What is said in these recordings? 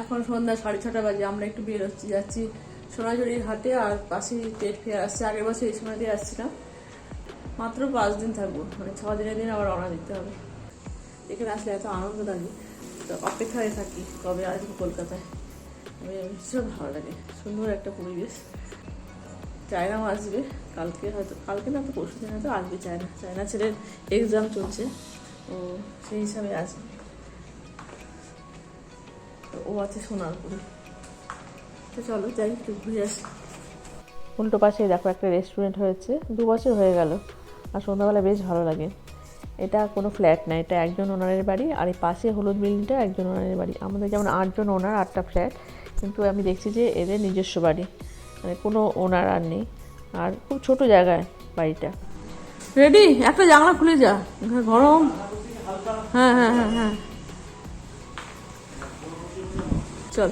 এখন সন্ধ্যা সাড়ে ছটা বাজে, আমরা একটু বেরোচ্ছি, যাচ্ছি সোনাঝুরির হাটে আর পাশে পেট ফেয়ার আসছে। আগের বছর এই সময় দিয়ে আসছিলাম। মাত্র পাঁচ দিন থাকব মানে ছ দিনের দিন আবার রওনা দিতে হবে। এখানে আসলে এত আনন্দ লাগে, তো অপেক্ষায় থাকি কবে আসব কলকাতায়। ভীষণ ভালো লাগে, সুন্দর একটা পরিবেশ। চায়নাও আসবে, কালকে হয়তো, কালকে না তো পরশু দিন হয়তো আসবে চায়না। চায়না ছেলের এক্সাম চলছে ও সেই হিসাবে আসবে। ও আছে সোনারপুরে তো চলো যাই একটু ঘুরে আসি। উল্টো পাশে দেখো একটা রেস্টুরেন্ট হয়েছে। দু বছর হয়ে গেল আর সন্ধ্যাবেলা বেশ ভালো লাগে। এটা কোনো ফ্ল্যাট না এটা একজন ওনারের বাড়ি আর এই পাশে হলুদ বিল্ডিংটা একজন ওনারের বাড়ি। আমাদের যেমন আটজন ওনার আটটা ফ্ল্যাট কিন্তু আমি দেখছি যে এদের নিজস্ব বাড়ি। মানে কোনো ওনার আর নেই। আর খুব ছোট জায়গায় বাড়িটা। রেডি একটা জানলা খুলে যা। গরম। হ্যাঁ হ্যাঁ হ্যাঁ হ্যাঁ। চল।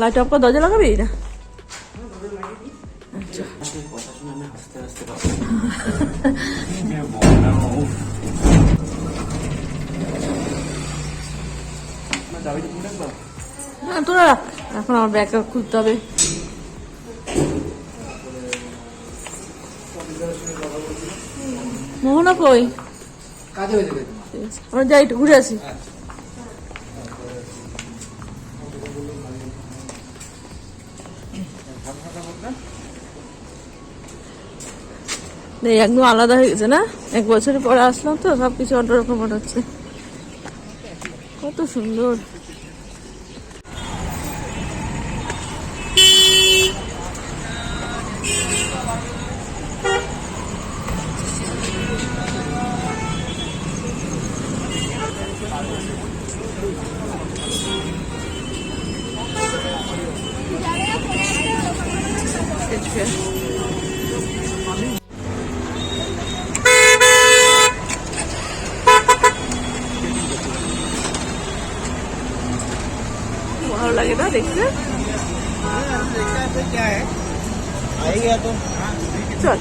লাইট অফ করে দরজা লাগাবি? না। আচ্ছা। হ্যাঁ তোরা রাখ। এখন আমার ব্যাগটা খুলতে হবে। মোহনা কই। আমরা যাই ঘুরে আসি। একদম আলাদা হয়ে গেছে না? এক বছর পরে আসলাম তো সব কিছু অন্যরকম মনে হচ্ছে। কত সুন্দর। লাগে না দেখতে? চল।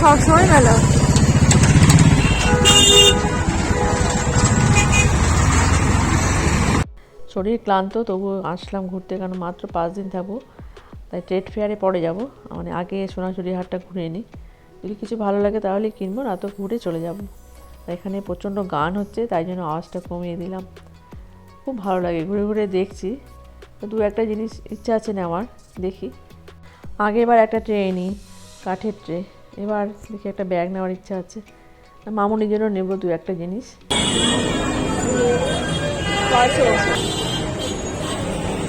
সবসময় শরীর ক্লান্ত তবু আসলাম ঘুরতে কারণ মাত্র পাঁচ দিন থাকব। তাই ট্রেড ফেয়ারে পরে যাব। মানে আগে সোনাঝুরি হাটটা ঘুরে নিই। যদি কিছু ভালো লাগে তাহলে কিনবো, না তো ঘুরে চলে যাব। এখানে প্রচণ্ড গান হচ্ছে, তাই জন্য আওয়াজটা কমিয়ে দিলাম। খুব ভালো লাগে, ঘুরে ঘুরে দেখছি। দু একটা জিনিস ইচ্ছা আছে না আমার, দেখি। আগে এবার একটা ট্রে নিই কাঠের ট্রে, এবার দেখি একটা ব্যাগ নেওয়ার ইচ্ছা আছে। মামুনির জন্য নেব দু একটা জিনিস।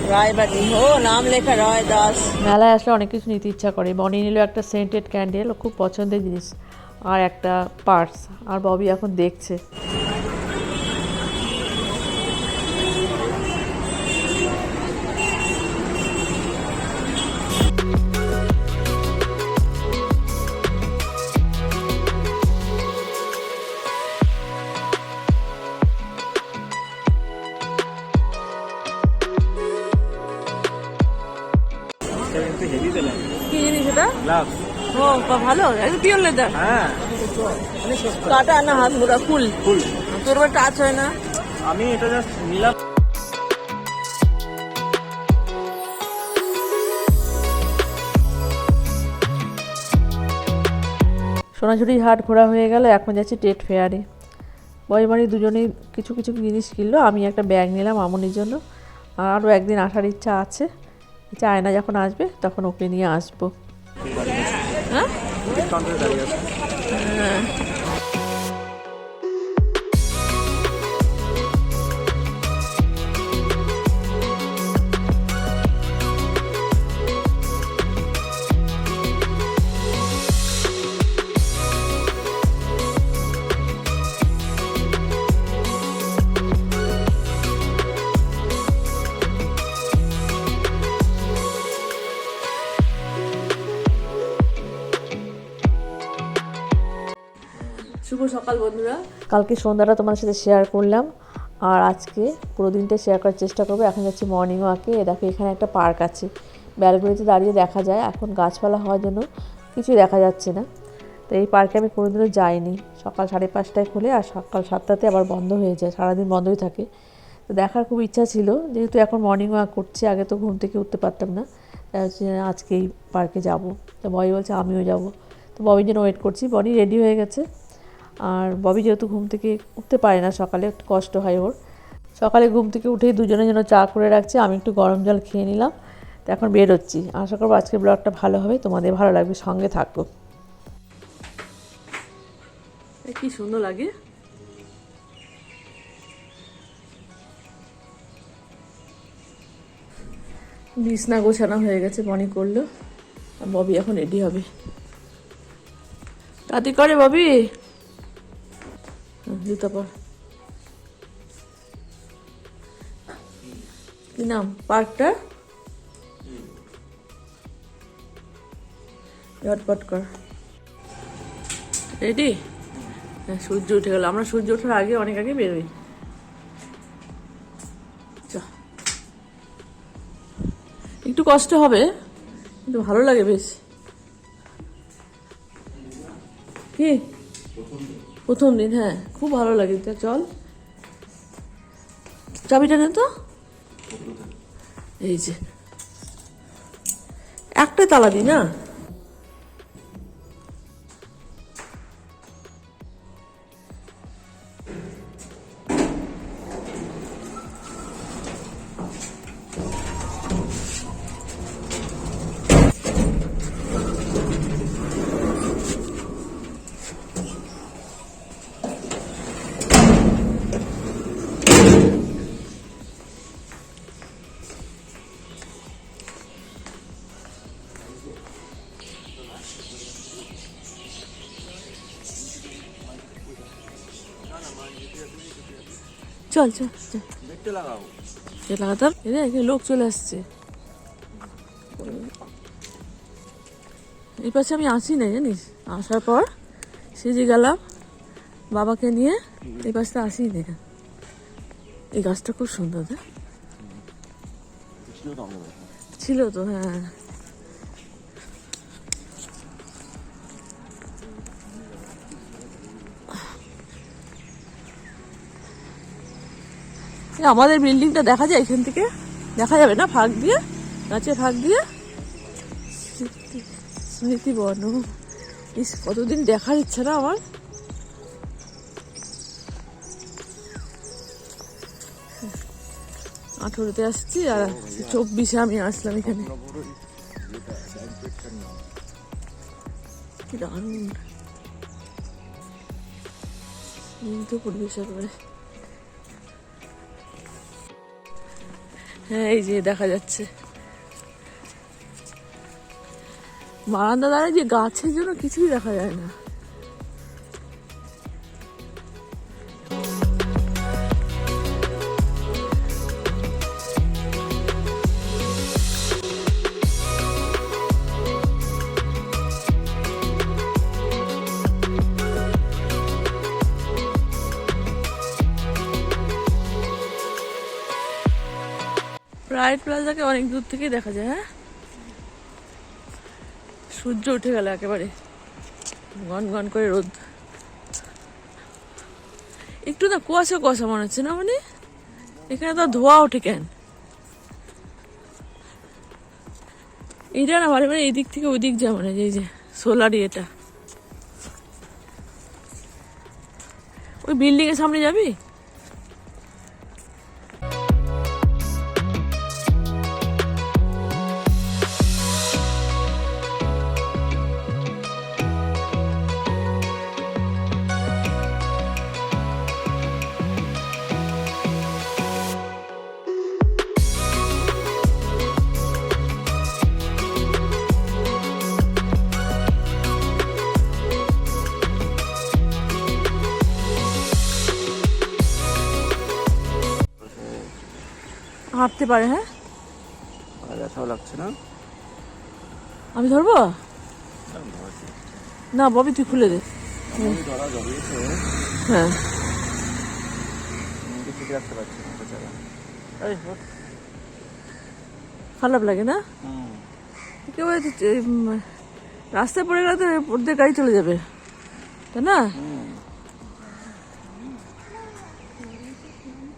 ও, নাম লেখা দাস মেলায় আসলে অনেক কিছু নিতে ইচ্ছা করে। বনি নিল একটা সেন্টেড ক্যান্ডেল খুব পছন্দের জিনিস, আর একটা পার্স আর ববি এখন দেখছে। একটু হেভি পেলাম কি জিনিস এটা? গ্লাভস ও ভালো। একদম পিওর লেদার হ্যাঁ। কাটা না হাত মোটা ফুল। ফুল। তোর টাচ হয় না? আমি এটা জাস্ট নিলাম। সোনাঝুরি হাট ঘোরা হয়ে গেল এখন যাচ্ছি টেট ফেয়ারে বয়মারি দুজনেই কিছু কিছু জিনিস কিনলো আমি একটা ব্যাগ নিলাম আমনির জন্য। আরও একদিন আসার ইচ্ছা আছে। চায়না যখন আসবে তখন ওকে নিয়ে আসব। হ্যাঁ? সকাল, বন্ধুরা। কালকে সন্ধ্যাটা তোমাদের সাথে শেয়ার করলাম। আর আজকে পুরো দিনটা শেয়ার করার চেষ্টা করব। এখন যাচ্ছি মর্নিং ওয়াকে দেখো, এখানে একটা পার্ক আছে। ব্যালগুলিতে দাঁড়িয়ে দেখা যায়। এখন গাছপালা হওয়ার জন্য কিছুই দেখা যাচ্ছে না। তো এই পার্কে আমি কোনোদিনও যাইনি। সকাল সাড়ে পাঁচটায় খুলে আর সকাল সাতটাতে আবার বন্ধ হয়ে যায়। সারাদিন বন্ধই থাকে। তো দেখার খুব ইচ্ছা ছিল। যেহেতু এখন মর্নিং ওয়াক করছি, আগে তো ঘুম থেকে উঠতে পারতাম না। আজকে এই পার্কে যাব। তো ববি বলছে, আমিও যাব। তো ববির জন্য ওয়েট করছি। বনি রেডি হয়ে গেছে। আর ববি যেহেতু ঘুম থেকে উঠতে পারে না, সকালে একটু কষ্ট হয় ওর। সকালে ঘুম থেকে উঠেই দুজনের জন্য চা করে রাখছি, আমি একটু গরম জল খেয়ে নিলাম, তো এখন বেরোচ্ছি। আশা করব আজকের ব্লগটা ভালো হবে, তোমাদের ভালো লাগবে, সঙ্গে থাকো। কি সুন্দর লাগে। বিছনা গোছানো হয়ে গেছে মনে করল। ববি এখন রেডি হবে। তাতি করে ববি। জুতা পর। কি নাম? পার্কটা ঝটপট কর রেডি হ্যাঁ সূর্য উঠে গেল। আমরা সূর্য ওঠার আগে, অনেক আগে বেরোই। একটু কষ্ট হবে, কিন্তু ভালো লাগে বেশ। কি? প্রথম দিন হ্যাঁ খুব ভালো লাগে, তা চল। চাবিটা নে তো। এই যে। একটা তালা দি না? চল চল চল। লাগাতাম? এখানে লোক চলে আসছে। এই পাশে আমি আসি না জানিস? আসার পর সেজে গেলাম বাবাকে নিয়ে এই পাশটা আসি না এই গাছটা খুব সুন্দর ছিল তো হ্যাঁ। আমাদের বিল্ডিংটা দেখা যায় এখান থেকে। দেখা যাবে না? ফাঁক দিয়ে? গাছের ফাঁক দিয়ে? স্মৃতি বর্ণ। ইস, কতদিন দেখার ইচ্ছা না আমার? আঠেরোতে আসছি আর চব্বিশে আমি আসলাম এখানে। কি দারুণ। পরিবেশ একেবারে। হ্যাঁ এই যে দেখা যাচ্ছে। বারান্দা দ্বারা যে গাছের জন্য কিছুই দেখা যায় না। প্রাইড প্লাজাকে অনেক দূর থেকেই দেখা যায় হ্যাঁ? সূর্য উঠে গেল একেবারে। গন গন করে রোদ। একটু না কুয়াশা কুয়াশা মনে হচ্ছে না মানে? এখানে তো ধোয়া ওঠে কেন? এটা না বারে বারে এদিক থেকে ওই দিক যা মনে এই যে সোলার ইয়েটা। ওই বিল্ডিং এর সামনে যাবি? হাঁটতে পারে হ্যাঁ? ব্যথাও লাগছে না। আমি ধরবো? না ববি তুই খুলে দে। হ্যাঁ। খারাপ লাগে না? একেবারে রাস্তায় পড়ে গেলে তো পড়তে গাড়ি চলে যাবে। তাই না?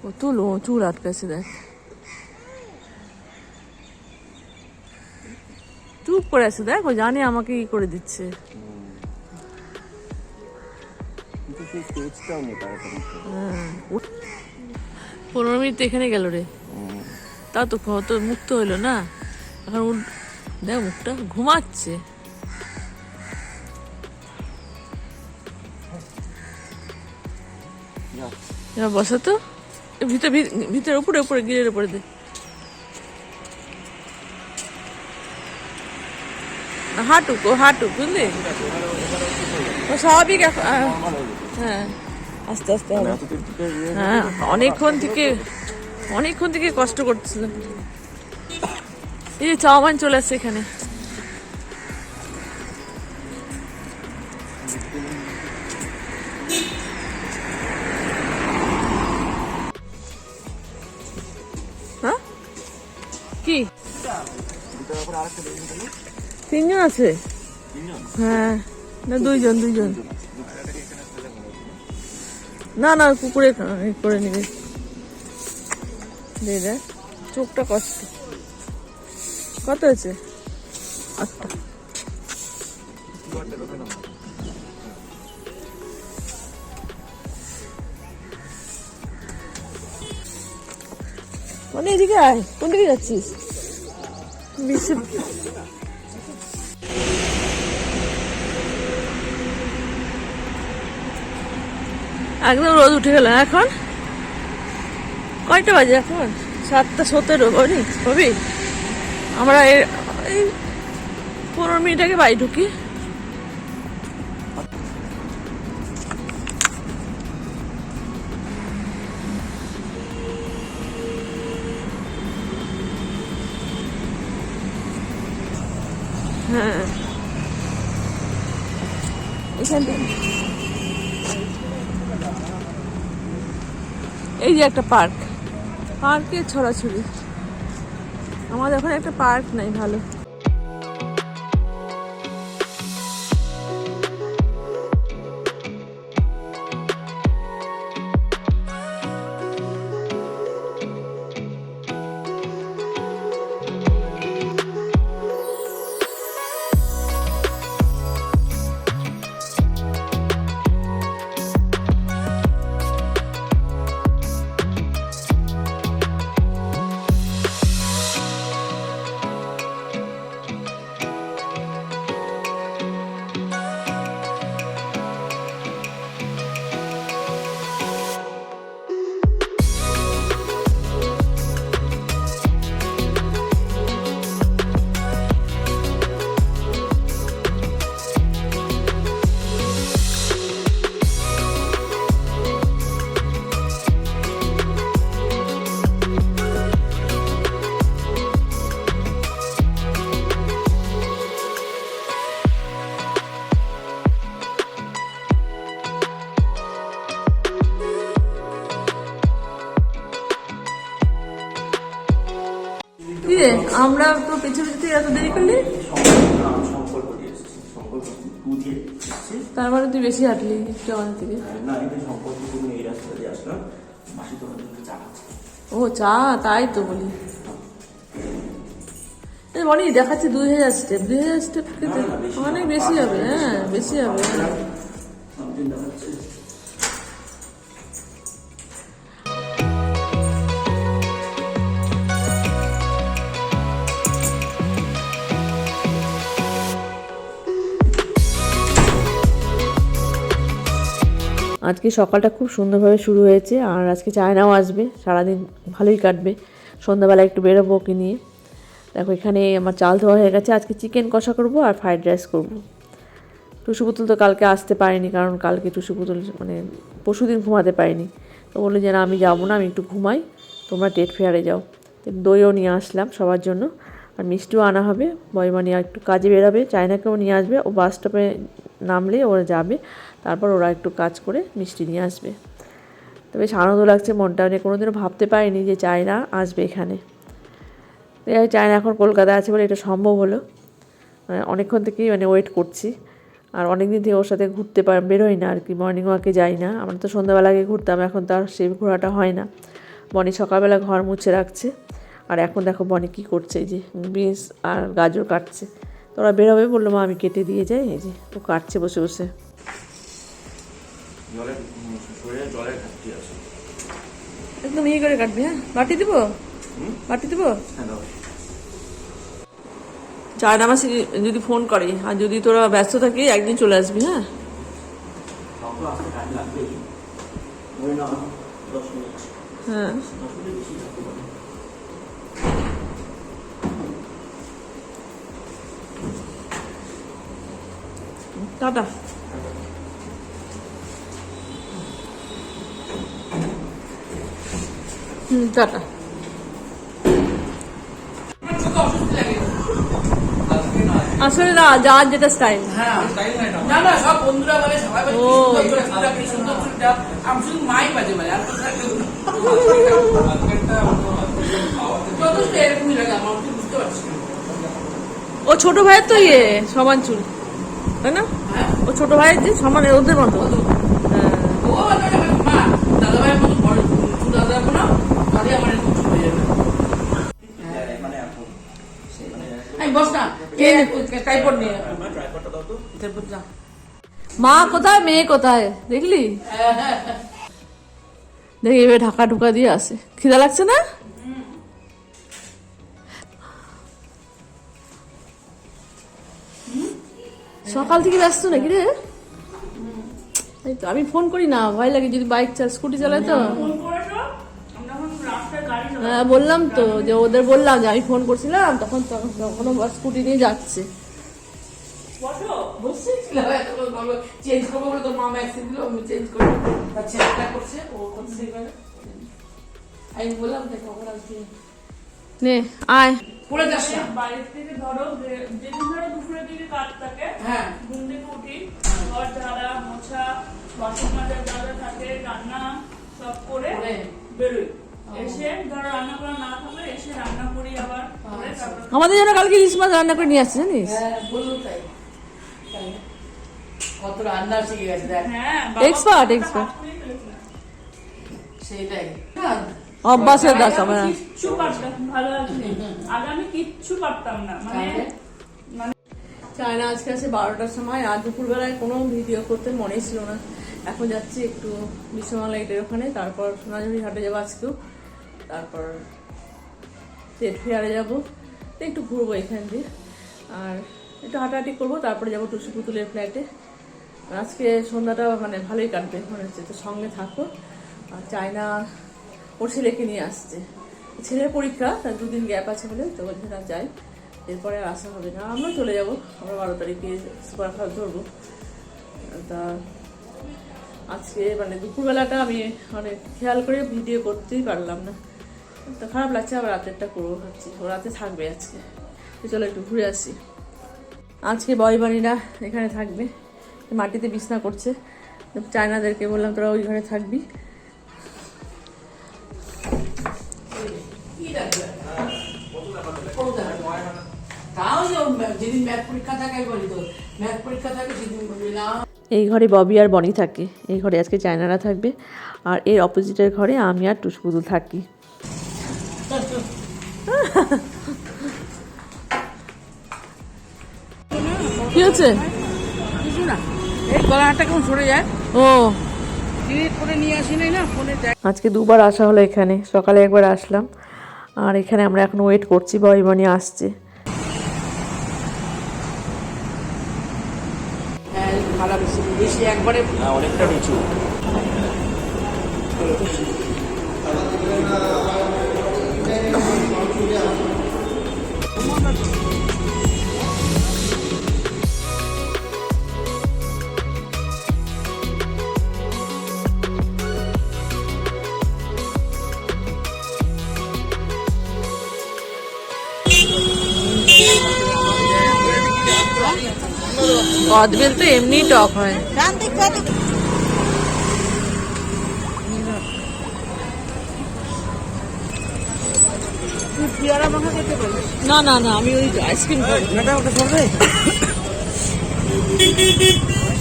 কত লো চুল আটকাছে দেখ। চুপ করে আছে দেখ জানে আমাকে ই করে দিচ্ছে। কোনো পনেরো মিনিট এখানে গেল রে। তা তো কত মুক্ত হইল না। এখন দেখ মুখটা ঘুমাচ্ছে। এবার বসা তো। ভিতরে ভিতরে উপরে উপরে গিরের উপরে দে। হাঁটুক ও হাঁটুক বুঝলি স্বাভাবিক হ্যাঁ আস্তে আস্তে হ্যাঁ অনেকক্ষণ থেকে অনেকক্ষণ থেকে কষ্ট করতেছিলাম। এই চাউমান চলে আসছে এখানে। আছে? হ্যাঁ। না, দুইজন দুইজন। না না, কুকুরে করে নিবে। দিয়ে দেয় চোখটা কষ্ট। কত হয়েছে? আটটা। মানে এদিকে আয়। কোন দিকে যাচ্ছিস? বেশি একদম রোদ উঠে গেল। এখন? কয়টা বাজে এখন? সাতটা সতেরো বলি কবি আমরা এই পনেরো মিনিট আগে বাড়ি ঢুকি। একটা পার্ক। পার্কে ছড়াছড়ি। আমাদের ওখানে একটা পার্ক নাই ভালো। বেশি হাঁটলি কে আমাদের থেকে। না এটা সংকল্প তুমি এই রাস্তা দিয়ে আসলাম মাসি তোমার জন্য চা ও চা? তাই তো বলি। অনেক দেখাচ্ছে দুই হাজার স্টেপ দুই হাজার স্টেপ অনেক বেশি হবে হ্যাঁ বেশি হবে। আজকে সকালটা খুব সুন্দরভাবে শুরু হয়েছে আর আজকে চায়নাও আসবে, সারাদিন ভালোই কাটবে। সন্ধ্যাবেলা একটু বেরোবো ওকে নিয়ে। দেখো, এখানে আমার চাল ধোয়া হয়ে গেছে। আজকে চিকেন কষা করব আর ফ্রাইড রাইস করব। টুসু পুতুল তো কালকে আসতে পারেনি, কারণ কালকে টুসু পুতুল মানে পরশুদিন ঘুমাতে পারিনি। তো বলল যে, না, আমি যাব না, আমি একটু ঘুমাই। তোমরা টেট ফেয়ারে যাও। দইও নিয়ে আসলাম সবার জন্য। আর মিষ্টিও আনা হবে। বয়মানি একটু কাজে বেরাবে, চায়নাকেও নিয়ে আসবে। ও বাস স্টপে নামলে ওরা যাবে। তারপর ওরা একটু কাজ করে মিষ্টি নিয়ে আসবে। তো বেশ আনন্দ লাগছে মনটা নিয়ে কোনোদিনও ভাবতে পারিনি যে চায়না আসবে এখানে। তো চায়না এখন কলকাতায় আছে বলে এটা সম্ভব হলো। মানে অনেকক্ষণ থেকেই মানে ওয়েট করছি। আর অনেক দিন থেকে ওর সাথে ঘুরতে পার, বেরোই না আর কি মর্নিং ওয়াকে যাই না। আমরা তো সন্ধ্যাবেলা আগে ঘুরতাম, এখন তার সেই ঘোরাটা হয় না। বনি সকালবেলা ঘর মুছে রাখছে। আর এখন দেখো বনি কী করছে, এই যে বিনস আর গাজর কাটছে। তো ওরা বেরোবে বলল, মা, আমি কেটে দিয়ে যাই, এই যে ও কাটছে বসে বসে। জলের শরীরে জলের ঘাটতি আছে। একদম ইয়ে করে কাটবি হ্যাঁ? বাটি দিব? বাটি দিব? হ্যাঁ চায়না মাসি যদি ফোন করে আর যদি তোরা ব্যস্ত থাকি একদিন চলে আসবি হ্যাঁ? হ্যাঁ। টাটা হুম টাটা আসলে না যার যেটা স্টাইল না না সব বন্ধুরা বলে সবাই বলে ও। কি সুন্দর করে চুলটা, কি সুন্দর চুলটা। আমি শুধু মাই বাজে বলে আর কোথাও কেউ না। যথেষ্ট এরকমই লাগে আমার তো বুঝতে পারছি না। ও ছোট ভাইয়ের তো ইয়ে সমান চুল তাই না? হ্যাঁ? ও ছোট ভাইয়ের যে সমান ওদের মতো হ্যাঁ। ও বলে, মা দাদা ভাইয়ের মতো বড় চুল দাদা রাখব না তাহলে আমার এরকম চুল যাবে। এখন আমি বস না ট্রাইপড নিয়ে আমার ট্রাইপডটা দাও তো ট্রাইপড না মা কোথায়? মেয়ে কোথায়? দেখলি? দেখি এবার ঢাকা ঢুকা দিয়ে আসে। খিদা লাগছে না? সকাল থেকে ব্যস্ত নাকি রে? তো আমি ফোন করি না ভয় লাগে যদি বাইক চাল স্কুটি চালায় তো। বললাম তো যে ওদের বললাম যে আমি ফোন করছিলাম তখন তখন স্কুটি নিয়ে যাচ্ছে। চেঞ্জ করব বলে তোর মা ম্যাক্সিন দিল আমি চেঞ্জ করব। ছেলেটা করছে ও করছে এবারে আমি বললাম দেখ খবর আসবে? নে আয়। থেকে ধরো যে- যেদিন ধরো দুপুরের দিকে কাজ থাকে হ্যাঁ। ঘুম থেকে উঠি ঘর ঝাড়া মোছা বাসন মাজা যা থাকে রান্না সব করে করে। বেরোই। এসে ধরো রান্না করা না থাকলে এসে রান্না করি আবার। করে তারপর আমাদের জন্য কালকে ইলিশ মাছ রান্না করে নিয়ে আসছে জানিস? হ্যাঁ? কত রান্না শিখে গেছে দেখ। হ্যাঁ Expert, expert. সেইটাই হ্যাঁ অভ্যাসের দাস আমরা। কিচ্ছু পারতাম ভালো আছে। আগে আমি কিচ্ছু পারতাম না মানে চায়না আজকে আছে বারোটার সময় আর দুপুরবেলায় কোনো ভিডিও করতে মনেই ছিল না। এখন যাচ্ছি একটু বিশ্বমালা লাইটের ওখানে তারপর সোনাঝুরি হাটে যাব আজকেও। তারপর স্টেট ফেয়ারে যাব একটু ঘুরবো এখান দিয়ে। আর একটু হাঁটাহাঁটি করব, তারপরে যাব টুসু পুতুলের ফ্ল্যাটে আজকে সন্ধ্যাটা মানে ভালোই কাটবে, মনে হচ্ছে তো সঙ্গে থাকো। আর চায়না ওর ছেলেকে নিয়ে আসছে। ছেলের পরীক্ষা, তার দুদিন গ্যাপ আছে বলে, তো বলছে না যাই। এরপরে আর আসা হবে না। আমরা চলে যাব, আমরা বারো তারিখে সুপার ফাস্ট ধরবো। তা আজকে মানে দুপুরবেলাটা আমি মানে খেয়াল করে ভিডিও করতেই পারলাম না। তো খারাপ লাগছে আবার রাতেরটা করব ভাবছি। ও রাতে থাকবে আজকে। তো চলো একটু ঘুরে আসি। আজকে বয়বাড়িরা এখানে থাকবে। মাটিতে বিছনা করছে। চায়নাদেরকে বললাম তোরা ওই ঘরে থাকবি? এই ঘরে ববি আর বনি থাকে। এই ঘরে আজকে চায়নারা থাকবে। আর এর অপোজিটের ঘরে আমি আর টুসপুতুল থাকি। কি হচ্ছে? কিছু না এই গলাটা কেমন সরে যায়? ও। আজকে দুবার আসা হলো এখানে সকালে একবার আসলাম। আর এখানে আমরা এখন ওয়েট করছি ববি বনি আসছে। হ্যাঁ ভালো বেশি বেশি একবারে অনেকটা নিচু। কদবেল তো এমনি টক হয়। না না না আমি ওই আইসক্রিম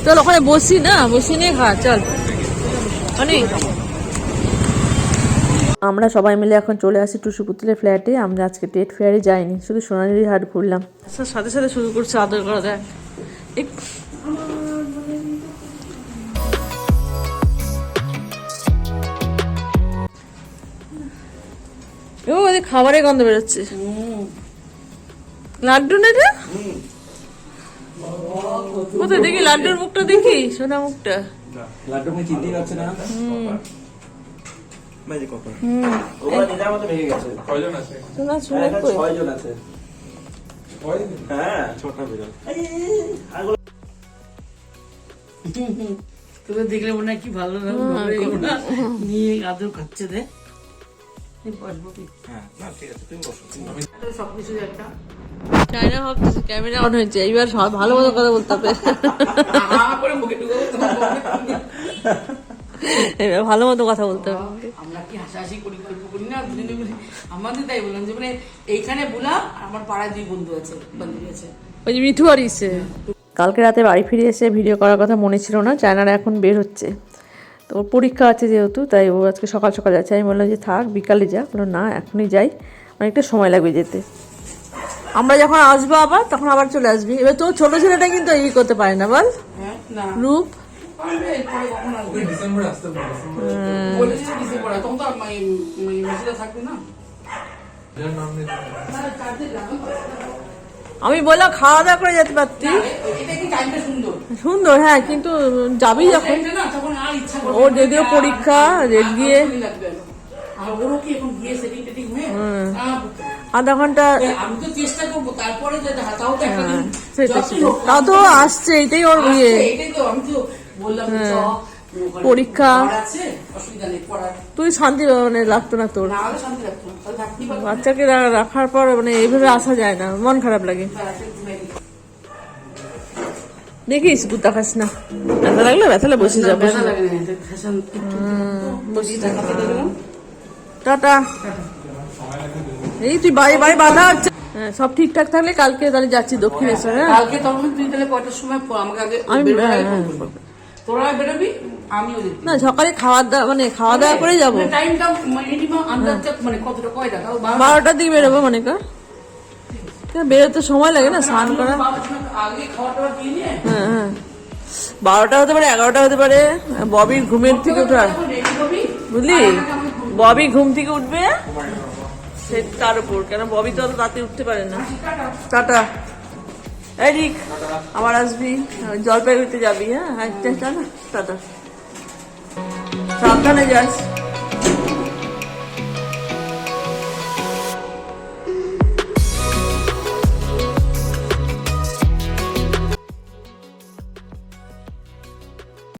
চল ওখানে বসি না বসি নিয়ে খা চল। অনেক। আমরা সবাই মিলে এখন চলে আসি টুসু পুতুলের ফ্ল্যাটে আমরা আজকে টেট ফেয়ারে যাইনি শুধু সোনাঝুরি হাট ঘুরলাম। আচ্ছা, সাথে সাথে শুরু করছে আদর করা দেখ এক- ও ওদের খাবারের গন্ধ বেরোচ্ছে। লাড্ডু না রে কোথায় দেখি লাড্ডুর মুখটা দেখি? সোনা মুখটা। লাড্ডু চিনতেই পারছে না? ম্যাজিক কখন ওগুলো নিজের মতো ভেঙে গেছে আর সোনা এখানে কই? ছয়জন আছে হ্যাঁ ছোটা বিড়াল তোকে দেখলে মনে হয় কি ভালো না নিয়ে আদর খাচ্ছে দে? হ্যাঁ আছে চায়না ভাবতেছে ক্যামেরা অন হয়েছে এইবার সব ভালো মতো কথা বলতে হবে করে মুখে ঢুকাবো ভালো মতো কথা বলতে হবে। আমরা কি হাসাহাসি করি গল্প করি? না দুজনে মিলে আমাদের তাই বললাম যে মানে এইখানে বলা আমার পাড়ায় দুই বন্ধু আছে বান্ধবী আছে। ওই যে মিঠু আর ইসে। কালকে রাতে বাড়ি ফিরে এসে ভিডিও করার কথা মনে ছিল না চায়নারা এখন বের হচ্ছে। তো ওর পরীক্ষা আছে যেহেতু তাই ও আজকে সকাল সকাল যাচ্ছে। আমি বললাম যে থাক বিকালে যা। বলল না এখনই যাই। অনেকটা সময় লাগবে যেতে। আমরা যখন আসব আবার তখন আবার চলে আসবি। এবার তোর ছোট ছেলেটা কিন্তু এই করতে পারে না বল। হ্যাঁ না। রূপ পারবে, এরপরে কখন আসবে? বলেছিল ডিসেম্বরে, তখন তো আর মাই- মাই- মেসিরা থাকবে না। না, আমি বললাম খাওয়া দাওয়া করে যেতে পারতি। সুন্দর। হ্যাঁ কিন্তু যাবি যখন তখন ওর যদিও পরীক্ষা, হয়ে? করতে হবে। আধা ঘণ্টা এ, আমি তো চেষ্টা করব তারপরে যে তাও তো তো আসছে এটাই ওর ইয়ে। এটাই তো আমি তো বললাম যে চ, ওখানে পরীক্ষা। তুই শান্তি মানে লাগতো না তোর। বাচ্চাকে রাখার পর মানে এইভাবে আসা যায় না মন খারাপ লাগে। গেলো। দেখিস গুতা খাস না। ব্যথা লাগলে ব্যথা বসে যা। দেখাতে দেখলাম। টাটা। এই তুই বাড়ি বাড়ি বাধা হচ্ছে। হ্যাঁ সব ঠিকঠাক থাকলে কালকে তাহলে যাচ্ছি দক্ষিণেশ্বর হ্যাঁ? কালকে তখন তুই তাহলে কয়টার সময় আমাকে আগে আমি- হ্যাঁ। তোরা বেরোবি আমিও না সকালে খাওয়া দাওয়া মানে খাওয়া দাওয়া করে যাব। টাইমটা মিনিমাম আন্দাজ মানে কতটা কয়টা বারোটার দিকে বেরোবো মনে কর। কেন বেরোতে সময় লাগে না স্নান করা। হ্যাঁ হ্যাঁ। বারোটা হতে পারে এগারোটা হতে পারে। ববির ঘুমের থেকে হবি। বুঝলি? ববি ঘুম থেকে উঠবে? সে তার উপর। কেন ববি তো অত রাতে উঠতে পারে না। টাটা। এই রিক আবার আসবি? জলপাইগুড়িতে যাবি হ্যাঁ? হ্যাঁ না টাটা। সাবধানে যাস।